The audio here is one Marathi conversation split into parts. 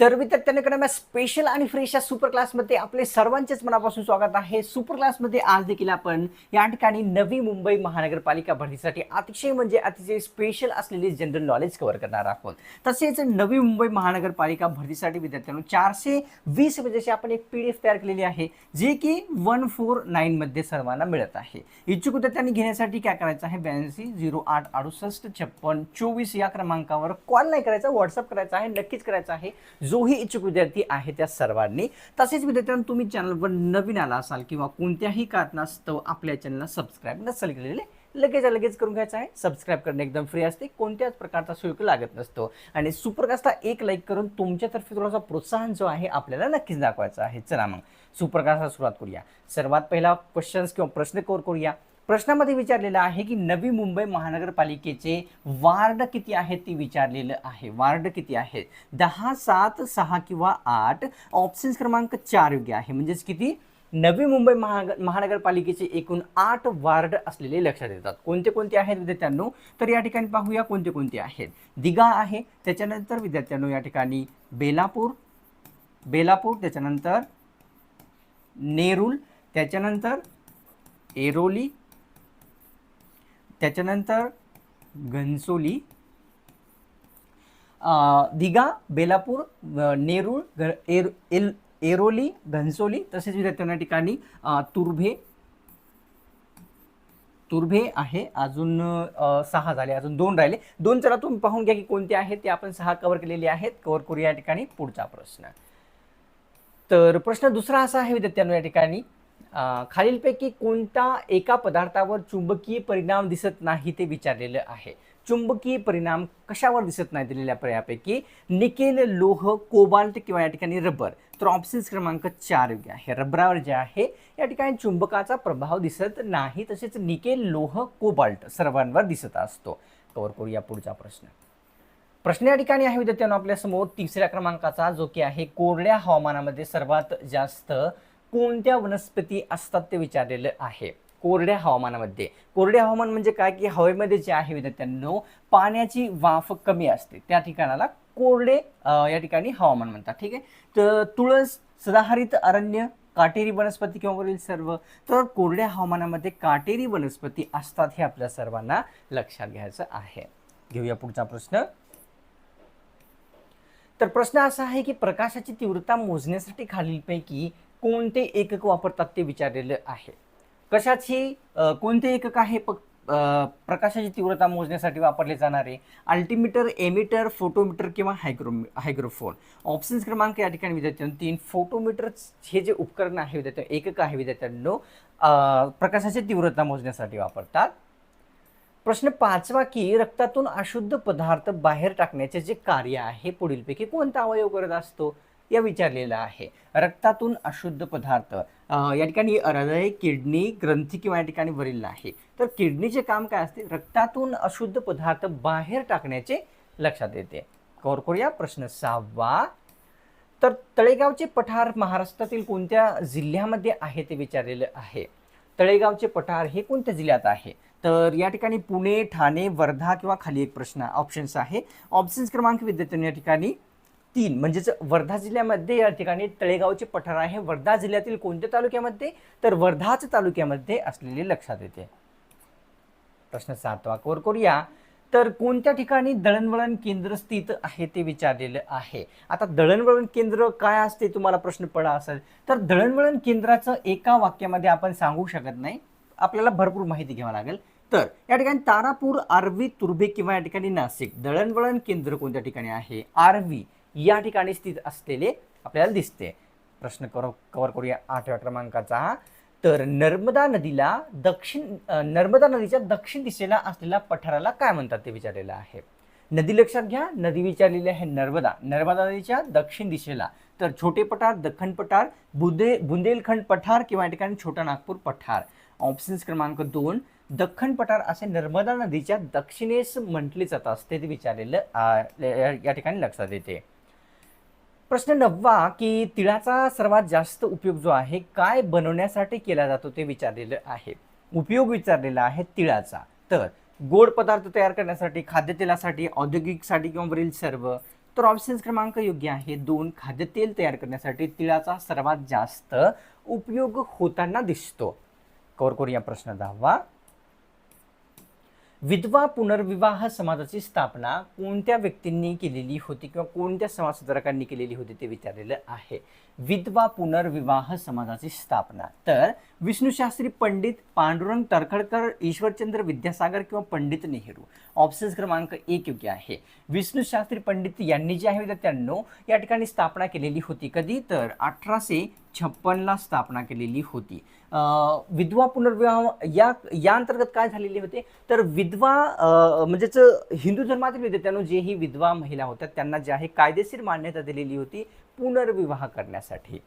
तर विद्यार्थ्यांकडे स्पेशल आणि फ्रेश या सुपर क्लासमध्ये आपले सर्वांचेच मनापासून स्वागत आहे. सुपर क्लासमध्ये आज देखील आपण या ठिकाणी नवी मुंबई महानगरपालिका भरतीसाठी अतिशय म्हणजे अतिशय स्पेशल असलेली जनरल नॉलेज कव्हर करणार आहोत. तसेच नवी मुंबई महानगरपालिका भरतीसाठी विद्यार्थ्यांनो चारशे वीस म्हणजे आपण एक पी डी एफ तयार केलेली आहे जे की वन फोर नाईनमध्ये सर्वांना मिळत आहे. इच्छुक विद्यार्थ्यांनी घेण्यासाठी काय करायचं आहे? ब्याऐंशी झिरो आठ अडुसष्ट छप्पन चोवीस या क्रमांकावर कॉल नाही करायचा व्हॉट्सअप करायचा आहे नक्कीच करायचा आहे. जोही इच्छुक विद्यार्थी आहे त्या सर्वांनी. तसेच विद्यार्थ्यांना तुम्ही चॅनलवर नवीन आला असाल किंवा कोणत्याही कारणास्तव आपल्या चॅनलला सबस्क्राईब नसेल केलेले लगेच लगेच करून घ्यायचं आहे. सबस्क्राईब करणे एकदम फ्री असते. कोणत्याच प्रकारचा शुल्क लागत नसतो. आणि सुपरकास्टला एक लाईक करून तुमच्यातर्फे थोडासा प्रोत्साहन जो आहे आपल्याला नक्कीच दाखवायचा आहे. चला मग सुपरकास्टला सुरुवात करूया. सर्वात पहिला क्वेश्चन्स किंवा प्रश्न कोर करूया. प्रश्नामध्ये विचारलेलं आहे की नवी मुंबई महानगरपालिकेचे वार्ड किती आहेत ते विचारलेलं आहे. वार्ड किती आहेत? दहा सात सहा किंवा आठ? ऑप्शन्स क्रमांक चार योग्य आहे. म्हणजेच किती? नवी मुंबई महाग महानगरपालिकेचे एकूण आठ वार्ड असलेले लक्षात येतात. कोणते कोणते आहेत विद्यार्थ्यांनो? तर या ठिकाणी पाहूया कोणते कोणते आहेत. दिघा आहे त्याच्यानंतर विद्यार्थ्यांनो या ठिकाणी बेलापूर बेलापूर त्याच्यानंतर नेरूल त्याच्यानंतर एरोली त्याच्यानंतर घनसोली दिघा बेलापूर नेरूळ ग एर एल एरोली घनसोली तसेच विद्यार्थ्यांना ठिकाणी तुर्भे तुर्भे आहे. अजून सहा झाले अजून दोन राहिले. दोन चला तुम्ही पाहून घ्या की कोणते आहेत ते आपण सहा कव्हर केलेले आहेत. कव्हर करूया या ठिकाणी पुढचा प्रश्न. तर प्रश्न दुसरा असा आहे विद्यार्थ्यांना या ठिकाणी. खालीलपैकी कोणता एका पदार्थावर चुंबकीय परिणाम दिसत नाही ते विचारलेलं आहे. चुंबकीय परिणाम कशावर दिसत नाही दिलेल्या पर्यायापैकी? निकेल लोह कोबाल्ट किंवा या ठिकाणी रबर. तर ऑप्शन्स क्रमांक चार योग्य आहे रबरावर जे आहे या ठिकाणी चुंबकाचा प्रभाव दिसत नाही तसेच निकेल लोह कोबाल्ट सर्वांवर दिसत असतो. कवर करूया पुढचा प्रश्न. प्रश्न या ठिकाणी आहे विद्यार्थ्यांना आपल्यासमोर तिसऱ्या क्रमांकाचा जो की आहे कोरड्या हवामानामध्ये सर्वात जास्त कोणत्या वनस्पती असतात ते विचारलेलं आहे. कोरड्या हवामानामध्ये. कोरड्या हवामान म्हणजे काय? की हवेमध्ये जे आहे विद्यार्थ्यांनो पाण्याची वाफ कमी असते. त्या ठिकाणाला कोरडे या ठिकाणी हवामान म्हणतात. ठीक आहे? तर तुळस सदाहरित अरण्य काटेरी वनस्पती किंवा वरील सर्व. तर कोरड्या हवामानामध्ये काटेरी वनस्पती असतात हे आपल्या सर्वांना लक्षात घ्यायचं आहे. घेऊया पुढचा प्रश्न. तर प्रश्न असा आहे की प्रकाशाची तीव्रता मोजण्यासाठी खालीलपैकी कोणते एकक वापरतात ते विचारलेलं आहे. कशाची कोणते एकक आहे प प्रकाशाची तीव्रता मोजण्यासाठी वापरले जाणारे? अल्टिमीटर एमिटर फोटोमीटर किंवा हायग्रो हायग्रोफोन? ऑप्शन्स क्रमांक या ठिकाणी विद्यार्थ्यांनो तीन. फोटोमीटर हे जे उपकरण आहे विद्यार्थ्यांनो एकक आहे विद्यार्थ्यांनो प्रकाशाची तीव्रता मोजण्यासाठी वापरतात. प्रश्न पाचवा की रक्तातून अशुद्ध पदार्थ बाहेर टाकण्याचे जे कार्य आहे पुढीलपैकी कोणता अवयव करत असतो? या विचारलेलं आहे. रक्तातून अशुद्ध पदार्थ या ठिकाणी हृदय किडनी ग्रंथी किंवा या ठिकाणी वरील आहे. तर किडनीचे काम काय असते? रक्तातून अशुद्ध पदार्थ बाहेर टाकण्याचे लक्षात येते. कवर करूया प्रश्न सहावा. तर तळेगावचे पठार महाराष्ट्रातील कोणत्या जिल्ह्यामध्ये आहे ते विचारलेलं आहे. तळेगावचे पठार हे कोणत्या जिल्ह्यात आहे? तर या ठिकाणी पुणे ठाणे वर्धा किंवा खाली एक प्रश्न ऑप्शन्स आहे. ऑप्शन्स क्रमांक विद्यार्थ्यांनी या ठिकाणी तीन म्हणजेच वर्धा जिल्ह्यामध्ये या ठिकाणी तळेगावचे पठार आहे. वर्धा जिल्ह्यातील कोणत्या तालुक्यामध्ये? तर वर्धाच तालुक्यामध्ये असलेले लक्षात येते. प्रश्न सातवा कोर करूया. तर कोणत्या ठिकाणी दळणवळण केंद्र स्थित आहे ते विचारलेलं आहे? आता दळणवळण केंद्र काय असते तुम्हाला प्रश्न पडा असेल तर दळणवळण केंद्राचं एका वाक्यामध्ये आपण सांगू शकत नाही. आपल्याला भरपूर माहिती घ्यावी लागेल. तर या ठिकाणी तारापूर आरवी तुर्भे किंवा या ठिकाणी नाशिक. दळणवळण केंद्र कोणत्या ठिकाणी आहे? आरवी. या ठिकाणी स्थित असलेले आपल्याला दिसते. प्रश्न करो कवर करूया आठव्या क्रमांकाचा. तर नर्मदा नदीला दक्षिण नर्मदा नदीच्या दक्षिण दिशेला असलेल्या पठाराला काय म्हणतात ते विचारलेलं आहे? नदी लक्षात घ्या. नदी विचारलेली आहे नर्मदा. नर्मदा नदीच्या दक्षिण दिशेला. तर छोटे पठार दख्खन पठार बुदे बुंदेलखंड पठार किंवा या ठिकाणी छोटा नागपूर पठार. ऑप्शन्स क्रमांक दोन दख्खन पठार असे नर्मदा नदीच्या दक्षिणेस म्हटले जात असते ते विचारलेलं या ठिकाणी लक्षात येते. प्रश्न नववा की तिळाचा सर्वात जास्त उपयोग जो आहे काय बनवण्यासाठी केला जातो ते विचारलेलं आहे. उपयोग विचारलेला आहे तिळाचा. तर गोड पदार्थ तयार करण्यासाठी खाद्यतेलासाठी औद्योगिकसाठी किंवा वरील सर्व तर ऑप्शन क्रमांक योग्य आहे. दोन खाद्यतेल तयार करण्यासाठी तिळाचा सर्वात जास्त उपयोग होताना दिसतो. कवर करूया प्रश्न दहावा. विधवा पुनर्विवाह समाजाची स्थापना कोणत्या व्यक्तींनी केलेली होती किंवा कोणत्या समाजसुधारकांनी केलेली होती ते विचारलेलं आहे. विधवा पुनर्विवाह समाजाची स्थापना. तर विष्णुशास्त्री पंडित पांडुरंग तरखडकर ईश्वरचंद्र विद्यासागर किंवा पंडित नेहरू. ऑप्शन क्रमांक एक योग्य आहे. विष्णुशास्त्री पंडित यांनी जे आहे विद्यार्थ्यांनो या ठिकाणी स्थापना केलेली होती कधी? तर अठराशे छप्पनला स्थापना केलेली होती. विधवा पुनर्विवाह या या अंतर्गत काय झालेले होते? तर विधवा म्हणजेच हिंदू धर्मातील विद्यार्थ्यांनो जेही विधवा महिला होत्या त्यांना जे आहे कायदेशीर मान्यता दिलेली होती. पुनर्विवाह करण्यासाठी.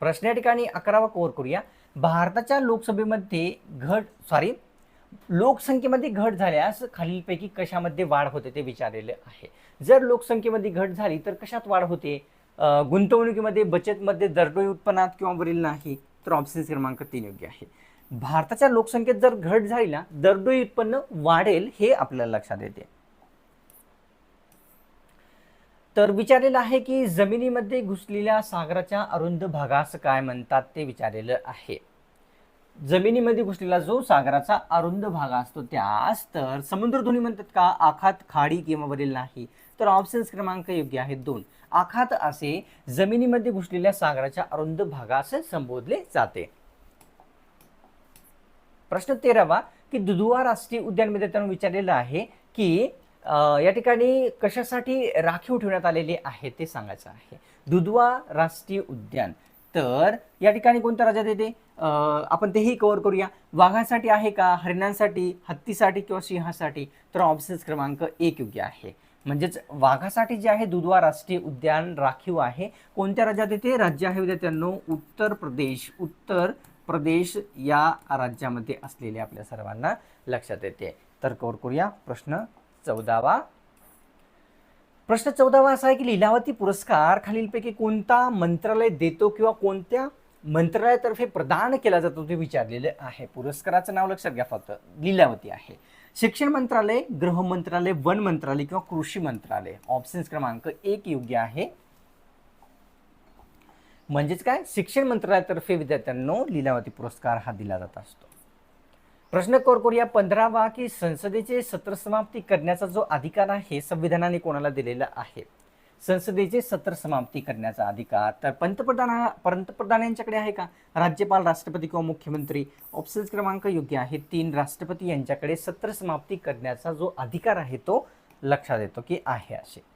प्रश्न या ठिकाणी अकरावा कव्हर करूया. भारताच्या लोकसभेमध्ये घट सॉरी लोकसंख्येमध्ये घट झाल्यास खालीलपैकी कशामध्ये वाढ होते ते विचारलेले आहे. जर लोकसंख्येमध्ये घट झाली तर कशात वाढ होते? गुंतवणुकीमध्ये बचतमध्ये दरडोई उत्पन्नात किंवा वरील नाही? तर ऑप्शन क्रमांक तीन योग्य आहे. भारताच्या लोकसंख्येत जर घट झाली ना दरडोई उत्पन्न वाढेल हे आपल्याला लक्षात येते. तर विचारलेलं आहे की जमिनीमध्ये घुसलेल्या सागराच्या अरुंद भागास काय म्हणतात ते विचारलेलं आहे. जमिनीमध्ये घुसलेला जो सागराचा अरुंद भाग असतो त्यास तर समुद्रधुनी म्हणतात का? आखात खाडी किंवा वरील नाही. तर ऑप्शन्स क्रमांक योग्य आहेत दोन. आखात असे जमिनीमध्ये घुसलेल्या सागराच्या अरुंद भागास संबोधले जाते. प्रश्न तेरावा की दुधुवा राष्ट्रीय उद्यानमध्ये त्यांना विचारलेलं आहे की या ठिकाणी कशासाठी राखीव ठेवण्यात आलेले आहे ते सांगायचं आहे. दुधवा राष्ट्रीय उद्यान. तर या ठिकाणी कोणत्या राज्यात येते आपण तेही कव्हर करूया. वाघासाठी आहे का? हरिणांसाठी हत्तीसाठी किंवा सिंहासाठी? तर ऑप्शन क्रमांक एक योग्य आहे. म्हणजेच वाघासाठी जे आहे दुधवा राष्ट्रीय उद्यान राखीव आहे. कोणत्या राज्यात येते राज्य आहे विद्यार्थ्यांनो उत्तर प्रदेश. उत्तर प्रदेश या राज्यामध्ये असलेले आपल्या सर्वांना लक्षात येते. तर कवर करूया प्रश्न चौदावा. प्रश्न चौदावा असा आहे की लीलावती पुरस्कार खालीलपैकी कोणता मंत्रालय देतो किंवा कोणत्या मंत्रालयातर्फे प्रदान केला जातो ते विचारलेलं आहे. पुरस्काराचं नाव लक्षात घ्या फक्त. लीलावती आहे. शिक्षण मंत्रालय गृह मंत्रालय वन मंत्रालय किंवा कृषी मंत्रालय. ऑप्शन क्रमांक एक योग्य आहे. म्हणजेच काय? शिक्षण मंत्रालयातर्फे विद्यार्थ्यांना लीलावती पुरस्कार हा दिला जात असतो. प्रश्न कोर करूया. पंधरावा की संसदेचे सत्र समाप्ती करण्याचा जो अधिकार आहे संविधानाने कोणाला दिलेला आहे? संसदेचे सत्र समाप्ती करण्याचा अधिकार. तर पंतप्रधान पंतप्रधान यांच्याकडे आहे का? राज्यपाल राष्ट्रपती किंवा मुख्यमंत्री? ऑप्शन क्रमांक योग्य आहे. तीन राष्ट्रपती यांच्याकडे सत्र समाप्ती करण्याचा जो अधिकार आहे तो लक्षात येतो की आहे असे.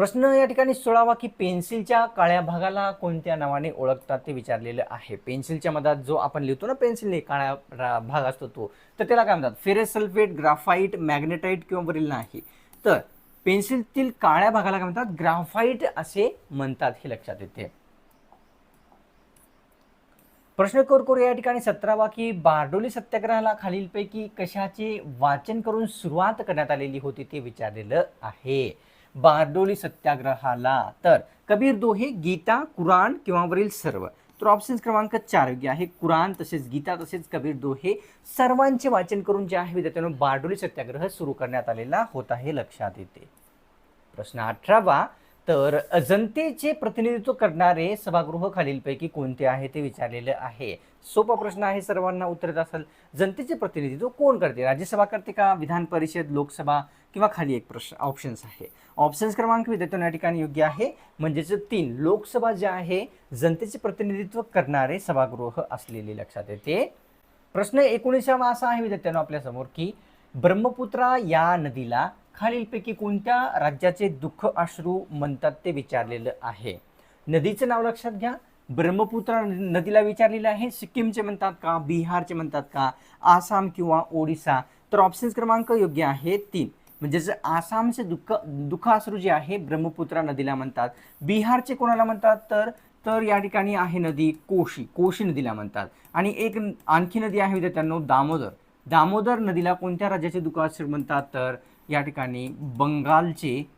प्रश्न या ठिकाणी सोळावा की पेन्सिलच्या काळ्या भागाला कोणत्या नावाने ओळखतात ते विचारलेलं आहे. पेन्सिलच्या मधात जो आपण लिहितो ना पेन्सिलने काळ्या रा- भाग असतो तो तर त्याला काय म्हणतात? फेरस सल्फेट ग्राफाईट मॅग्नेटाईट किंवा वरील नाही. तर पेन्सिलतील काळ्या भागाला काय म्हणतात? ग्राफाईट असे म्हणतात हे लक्षात येते. प्रश्न कोरकोर या ठिकाणी सतरावा की बारडोली सत्याग्रहाला खालीलपैकी कशाचे वाचन करून सुरुवात करण्यात आलेली होती ते विचारलेलं आहे. बारडोली सत्याग्रहाला. तर कबीर दोहे गीता कुराण किंवा वरील सर्व. तर ऑप्शन क्रमांक चार योग्य आहे. कुराण तसेच गीता तसेच कबीर दोहे सर्वांचे वाचन करून जे आहे विद्यार्थ्यांनो बारडोली सत्याग्रह सुरू करण्यात आलेला होता हे लक्षात येते. प्रश्न अठरावा. तर जनतेचे प्रतिनिधित्व करणारे सभागृह खालीलपैकी कोणते आहे ते विचारलेलं आहे. सोपा प्रश्न आहे सर्वांना उत्तर असेल. जनतेचे प्रतिनिधित्व कोण करते? राज्यसभा करते का? विधान परिषद लोकसभा किंवा खाली एक प्रश्न ऑप्शन्स आहे. ऑप्शन्स क्रमांक विद्यार्थ्यांना या ठिकाणी योग्य आहे. म्हणजेच तीन लोकसभा जे आहे जनतेचे प्रतिनिधित्व करणारे सभागृह असलेले लक्षात येते. प्रश्न एकोणीसावा असा आहे विद्यार्थ्यांनो आपल्यासमोर की ब्रह्मपुत्रा या नदीला खालीलपैकी कोणत्या राज्याचे दुःख अश्रू म्हणतात ते विचारलेलं आहे. नदीचं नाव लक्षात घ्या. ब्रह्मपुत्रा नदीला विचारलेलं आहे. सिक्कीमचे म्हणतात का? बिहारचे म्हणतात का? आसाम किंवा ओडिसा? तर ऑप्शन्स क्रमांक योग्य आहे तीन. म्हणजेच आसामचे दुःख दुःखाश्रू जे आहे ब्रह्मपुत्रा नदीला म्हणतात. बिहारचे कोणाला म्हणतात? तर तर या ठिकाणी आहे नदी कोशी. कोशी नदीला म्हणतात. आणि एक आणखी नदी आहे विद्यार्थ्यांनो दामोदर. दामोदर नदीला कोणत्या राज्याचे दुःखाश्रू म्हणतात? तर या ठिकाणी बंगालचे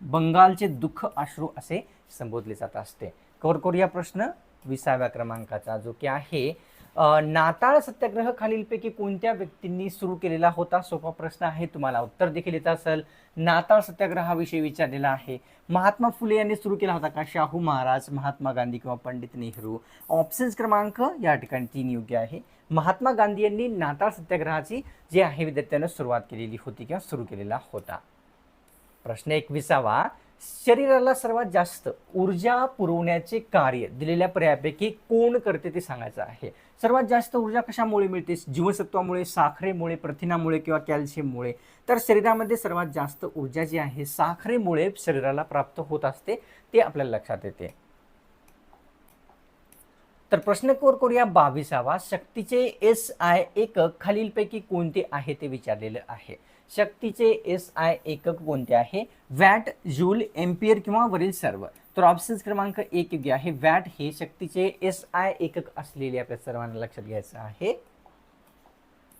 बंगालचे दुःख अश्रू असे संबोधले जात असते. कवर करूया प्रश्न विसाव्या क्रमांकाचा जो की आहे नाताळ सत्याग्रह खालीलपैकी कोणत्या व्यक्तींनी सुरू केलेला होता? सोपा प्रश्न आहे तुम्हाला उत्तर देखील येत असेल. नाताळ सत्याग्रहाविषयी विचारलेला आहे. महात्मा फुले यांनी सुरू केला होता का? शाहू महाराज महात्मा गांधी किंवा पंडित नेहरू. ऑप्शन्स क्रमांक या ठिकाणी तीन योग्य आहे. महात्मा गांधी यांनी नाताळ सत्याग्रहाची जे आहे विद्यार्थ्यांना सुरुवात केलेली होती किंवा सुरू केलेला होता. प्रश्न एकविसावा. शरीराला सर्वात जास्त ऊर्जा पुरवण्याचे कार्य दिलेल्या पर्यायापैकी कोण करते ते सांगायचं आहे. सर्वात जास्त ऊर्जा कशामुळे मिळते? जीवनसत्वामुळे साखरेमुळे प्रथिनामुळे किंवा कॅल्शियममुळे? तर शरीरामध्ये सर्वात जास्त ऊर्जा जी आहे साखरेमुळे शरीराला प्राप्त होत असते ते आपल्याला लक्षात येते. तर प्रश्न कोर करूया बावीसावा. शक्तीचे एस आय एकक खालीलपैकी कोणते आहे ते विचारलेलं आहे. शक्तीचे एस आय एकक कोणते आहे? वॅट जूल एम्पियर किंवा वरील सर्व. तर ऑप्शन्स क्रमांक एक योग्य आहे वॅट हे शक्तीचे एस आय एकक असलेले आपल्या सर्वांना लक्षात घ्यायचं आहे.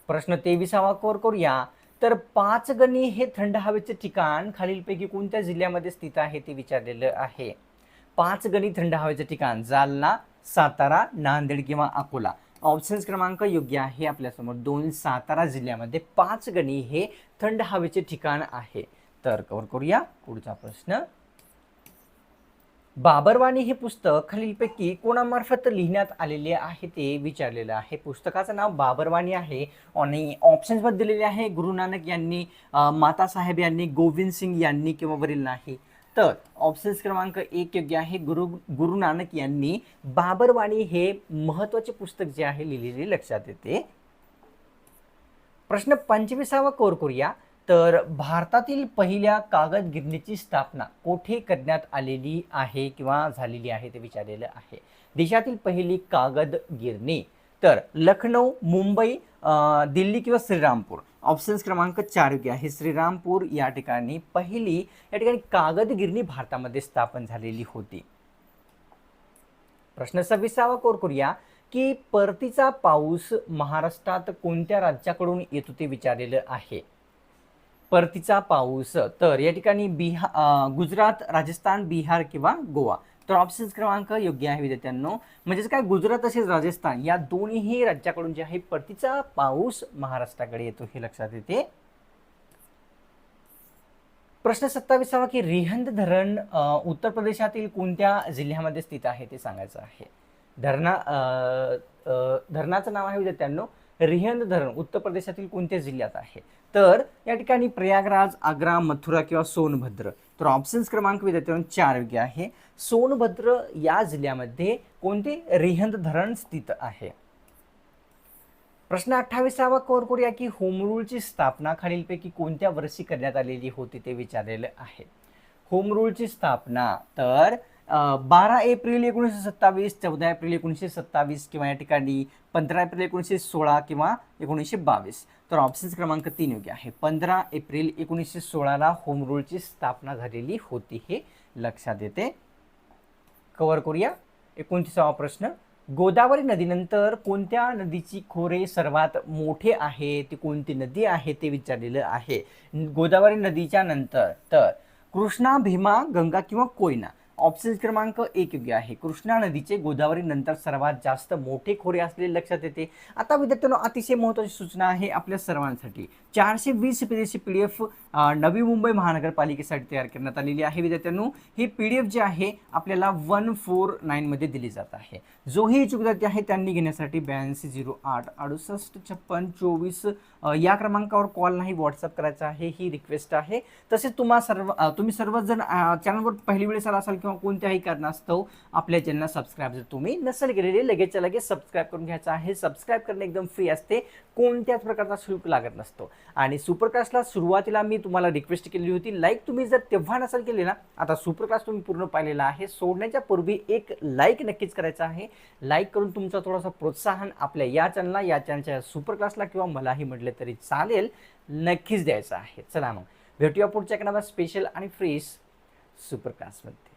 प्रश्न तेविसावा कोर करूया. तर पाच गणी हे थंड हवेचे ठिकाण खालीलपैकी कोणत्या जिल्ह्यामध्ये स्थित आहे ते विचारलेलं आहे. पाच गणी थंड हवेचे ठिकाण जालना सातारा नांदेड किंवा अकोला. ऑप्शन्स क्रमांक योग्य आहे आपल्यासमोर. दोन सातारा जिल्ह्यामध्ये पाच गणी हे थंड हवेचे ठिकाण आहे. तर कवर करूया. पुढचा प्रश्न. बाबरवाणी हे पुस्तक खालीलपैकी कोणामार्फत लिहिण्यात आलेले आहे ते विचारलेलं आहे. पुस्तकाचं नाव बाबरवाणी आहे. आणि ऑप्शन्समध्ये दिलेले आहे. गुरु नानक यांनी मातासाहेब यांनी गोविंद सिंग यांनी किंवा वरील नाही. तर ऑप्शन्स क्रमांक एक योग्य आहे. गुरु गुरु नानक यांनी बाबरवाणी हे महत्त्वाचे पुस्तक जे आहे लिहिलेले लक्षात येते. प्रश्न पंचवीसावा कोर करूया. तर भारतातील पहिल्या कागद गिरणीची स्थापना कोठे करण्यात आलेली आहे किंवा झालेली आहे ते विचारलेलं आहे. देशातील पहिली कागद गिरणी. तर लखनौ मुंबई दिल्ली किंवा श्रीरामपूर. ऑप्शन्स क्रमांक चार योग्य आहे श्रीरामपूर या ठिकाणी पहिली या ठिकाणी कागद गिरणी भारतामध्ये स्थापन झालेली होती. प्रश्न सव्वीसावा कोर करूया. की परतीचा पाऊस महाराष्ट्रात कोणत्या राज्याकडून येतो ते विचारलेलं आहे? परतीचा पाऊस तर या ठिकाणी बिहार गुजरात राजस्थान बिहार किंवा गोवा. तर ऑप्शन क्रमांक योग्य आहे विद्यार्थ्यांनो. म्हणजेच काय गुजरात तसेच राजस्थान या दोन्ही राज्याकडून जे आहे परतीचा पाऊस महाराष्ट्राकडे येतो हे लक्षात येते. प्रश्न सत्तावीसावा की रिहंद धरण उत्तर प्रदेशातील कोणत्या जिल्ह्यामध्ये स्थित आहे ते सांगायचं आहे. धरणा अं, अं, धरणाचं नाव आहे विद्यार्थ्यांनो. रिहंद धरण उत्तर प्रदेशातील कोणत्या जिल्ह्यात आहे? तर या ठिकाणी प्रयागराज आग्रा मथुरा किंवा सोनभद्र तर ऑप्शन्स क्रमांक विद्यार्थ्यांनो चार योग्य आहे. सोनभद्र या जिल्ह्यामध्ये कोणते रिहंद धरण स्थित आहे? प्रश्न अठ्ठावीसावा कोर करूया की होमरूलची स्थापना खालीलपैकी कोणत्या वर्षी करण्यात आलेली होती ते विचारलेलं आहे. होमरूलची स्थापना तर बारा एप्रिल एकोणीसशे सत्तावीस चौदा एप्रिल एकोणीसशे सत्तावीस किंवा या ठिकाणी पंधरा एप्रिल एकोणीसशे सोळा किंवा एकोणीसशे बावीस. तर ऑप्शन्स क्रमांक तीन योग्य आहे. पंधरा एप्रिल एकोणीसशे सोळाला होम रूलची स्थापना झालेली होती हे लक्षात येते. कव्हर करूया. एकोणतीसावा प्रश्न. गोदावरी नदीनंतर कोणत्या नदीची खोरे सर्वात मोठे आहे ती कोणती नदी आहे ते विचारलेलं आहे. गोदावरी नदीच्या नंतर. तर कृष्णा भीमा गंगा किंवा कोयना. ऑप्शन क्रमांक एक योग्य आहे. कृष्णा नदीचे गोदावरी नंतर सर्वात जास्त मोठे खोरे असलेले लक्षात येते. आता विद्यार्थ्यांनो अतिशय महत्त्वाची सूचना आहे आपल्या सर्वांसाठी. चारशे वीस पेजेची P D F Navi Mumbai महानगरपालिकेसाठी तयार करण्यात आलेली आहे. विद्यार्थ्यांनो ही पी डी एफ जी आहे आपल्याला वन फोर नाईनमध्ये दिली जात आहे. जोही इच्छुक विद्यार्थी आहे त्यांनी घेण्यासाठी ब्याऐंशी झिरो आठ अडुसष्ट छप्पन चोवीस या क्रमांकावर कॉल नाही व्हॉट्सअप करायचा आहे ही रिक्वेस्ट आहे. तसेच तुम्हा सर्व तुम्ही सर्वजण चॅनलवर पहिली वेळेस आला असाल किंवा कोणत्याही कारणास्तव आपल्या चॅनलला सबस्क्राईब जर तुम्ही नसेल केलेले लगेचच्या लगेच सबस्क्राईब करून घ्यायचं आहे. सबस्क्राईब करणे एकदम फ्री असते. कोणत्याच प्रकारचा शुल्क लागत नसतो. आणि सुपर क्लासला सुरुवातीला मी तुम्हाला रिक्वेस्ट केली होती. लाईक तुम्ही जर तेव्हा नसेल केली ना आता सुपर क्लास तुम्ही पूर्ण पाहिलेला आहे. सोडण्याच्या पूर्वी एक लाईक नक्कीच करायचा आहे. लाईक करून तुमचा थोडासा प्रोत्साहन आपल्या या चॅनलला या चॅनलच्या सुपर क्लासला किंवा मलाही म्हटले तरी चालेल नक्कीच द्यायचं आहे. चला मग भेटूया पुढच्या एका स्पेशल आणि फ्रेश सुपर क्लासमध्ये